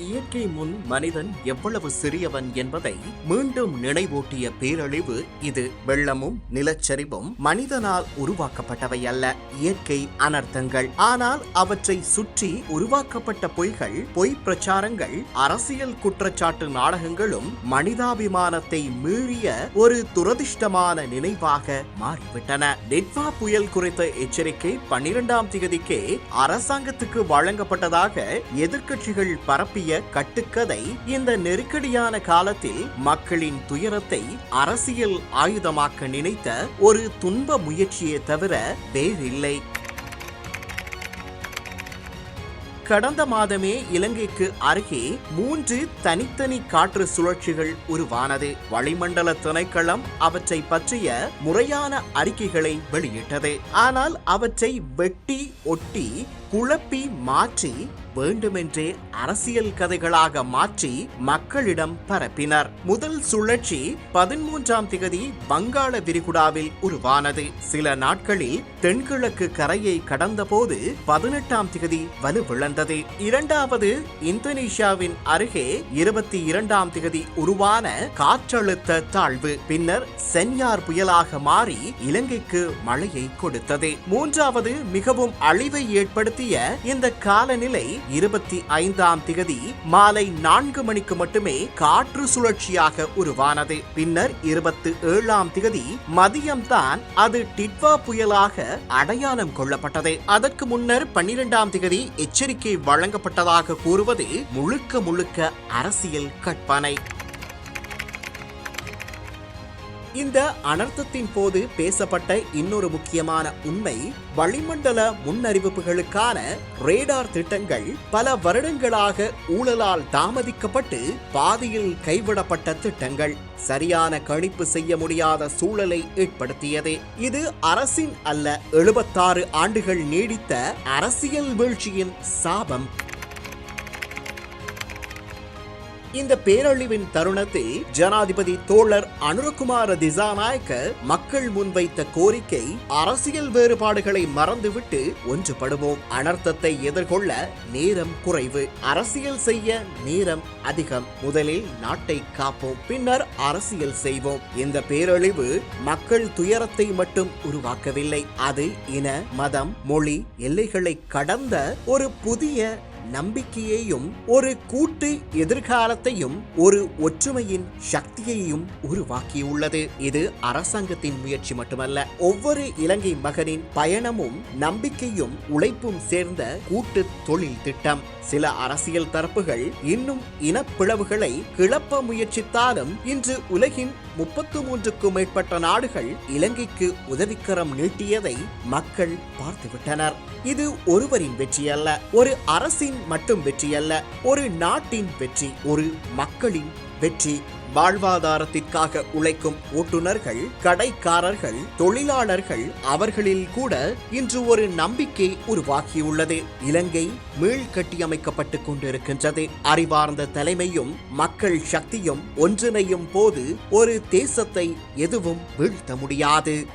இயற்கை முன் மனிதன் எவ்வளவு சிறியவன் என்பதை மீண்டும் நினைவூட்டிய பேரழிவு இது வெள்ளமும் நிலச்சரிவும் மனிதனால் உருவாக்கப்பட்டவை அல்ல. இயற்கை அனர்த்தங்கள். ஆனால் அவற்றை சுற்றி உருவாக்கப்பட்ட பொய்கள் பொய் பிரச்சாரங்கள் அரசியல் குற்றச்சாட்டு நாடகங்களும் மனிதாபிமானத்தை மீறிய ஒரு துரதிர்ஷ்டமான நினைவாக மாறிவிட்டன. நிட்வா புயல் குறித்த எச்சரிக்கை பன்னிரெண்டாம் திகதிக்கே அரசாங்கத்துக்கு வழங்கப்பட்டதாக எதிர்க்கட்சிகள் பரப்பி கூடிய கட்டுக்கதை இந்த நெருக்கடியான காலத்தில் மக்களின் துயரத்தை அரசியல் ஆயுதமாக்க நினைத்த ஒரு துன்ப முயற்சியே தவிர வேறில்லை. கடந்த மாதமே இலங்கைக்கு அருகே மூன்று தனித்தனி காற்று சுழற்சிகள் உருவானது. வளிமண்டல திணைக்களம் அவற்றை பற்றிய முறையான அறிக்கைகளை வெளியிட்டது. ஆனால் அவற்றை வெட்டி ஒட்டி குழப்பி மாற்றி வேண்டுமென்றே அரசியல் கதைகளாக மாற்றி மக்களிடம் பரப்பினர். முதல் சுழற்சி பதிமூன்றாம் திகதி வங்காள விரிகுடாவில் உருவானது. சில நாட்களில் தென்கிழக்கு கரையை கடந்தபோது பதினெட்டாம் திகதி வலுவிழந்தது. இரண்டாவது இந்தோனேஷியாவின் அருகே இருபத்தி இரண்டாம் திகதி உருவான காற்றழுத்த தாழ்வு. பின்னர் சென்யார் புயலாக மாறி இலங்கைக்கு மழையை கொடுத்தது. மூன்றாவது மிகவும் அழிவை ஏற்படுத்திய இந்த காலநிலை இருபத்தி ஐந்தாம் திகதி மாலை நான்கு மணிக்கு மட்டுமே காற்று சுழற்சியாக உருவானது. பின்னர் இருபத்தி ஏழாம் திகதி மதியம்தான் அது டிட்வா புயலாக அடையாளம் கொள்ளப்பட்டது. அதற்கு முன்னர் பன்னிரெண்டாம் திகதி எச்சரிக்கை வழங்கப்பட்டதாக கூறுவது முழுக்க முழுக்க அரசியல் கற்பனை. இந்த அனர்த்தத்தின் போது பேசப்பட்ட இன்னொரு முக்கியமான உண்மை வளிமண்டல முன்னறிவிப்புகளுக்கான ரேடார் திட்டங்கள் பல வருடங்களாக ஊழலால் தாமதிக்கப்பட்டு பாதியில் கைவிடப்பட்ட திட்டங்கள். சரியான கணிப்பு செய்ய முடியாத சூழலை ஏற்படுத்தியது. இது அரசின் அல்ல எழுபத்தாறு ஆண்டுகள் நீடித்த அரசியல் வீழ்ச்சியின் சாபம். இந்த பேரழிவின் தருணத்தில் ஜனாதிபதி தோழர் அனுரகுமார திசாநாயக்க மக்கள் முன்வைத்த கோரிக்கை அரசியல் வேறுபாடுகளை மறந்துவிட்டு ஒன்றுபடுவோம் அனர்த்தத்தை எதிர்கொள்ள நேரம் குறைவு. அரசியல் செய்ய நேரம் அதிகம். முதலில் நாட்டை காப்போம். பின்னர் அரசியல் செய்வோம். இந்த பேரழிவு மக்கள் துயரத்தை மட்டும் உருவாக்கவில்லை. அது இன மதம் மொழி எல்லைகளை கடந்த ஒரு புதிய நம்பிக்கையையும் ஒரு கூட்டு எதிர்காலத்தையும் ஒரு ஒற்றுமையின் சக்தியையும் உருவாக்கியுள்ளது. இது அரசாங்கத்தின் முயற்சி மட்டுமல்ல ஒவ்வொரு இலங்கை மகனின் பயணமும் நம்பிக்கையும் உழைப்பும் சேர்ந்த கூட்டு தொழில் திட்டம். சில அரசியல் தரப்புகள் இன்னும் இனப்பிளவுகளை கிளப்ப முயற்சித்தாலும் இன்று உலகின் முப்பத்து மூன்றுக்கும் மேற்பட்ட நாடுகள் இலங்கைக்கு உதவிக்கரம் நீட்டியதை மக்கள் பார்த்துவிட்டனர். இது ஒருவரின் வெற்றி அல்ல ஒரு அரசின் மட்டும் வெற்றி அல்ல ஒரு நாட்டின் வெற்றி ஒரு மக்களின் வெற்றி. வாழ்வாதாரத்திற்காக உழைக்கும் ஓட்டுநர்கள் கடைக்காரர்கள் தொழிலாளர்கள் அவர்களில் கூட இன்று ஒரு நம்பிக்கை உருவாகியுள்ளது. இலங்கை மீள் கட்டியமைக்கப்பட்டு கொண்டிருக்கின்றது. அறிவார்ந்த தலைமையும் மக்கள் சக்தியும் ஒன்றிணையும் போது ஒரு தேசத்தை எதுவும் வீழ்த்த முடியாது.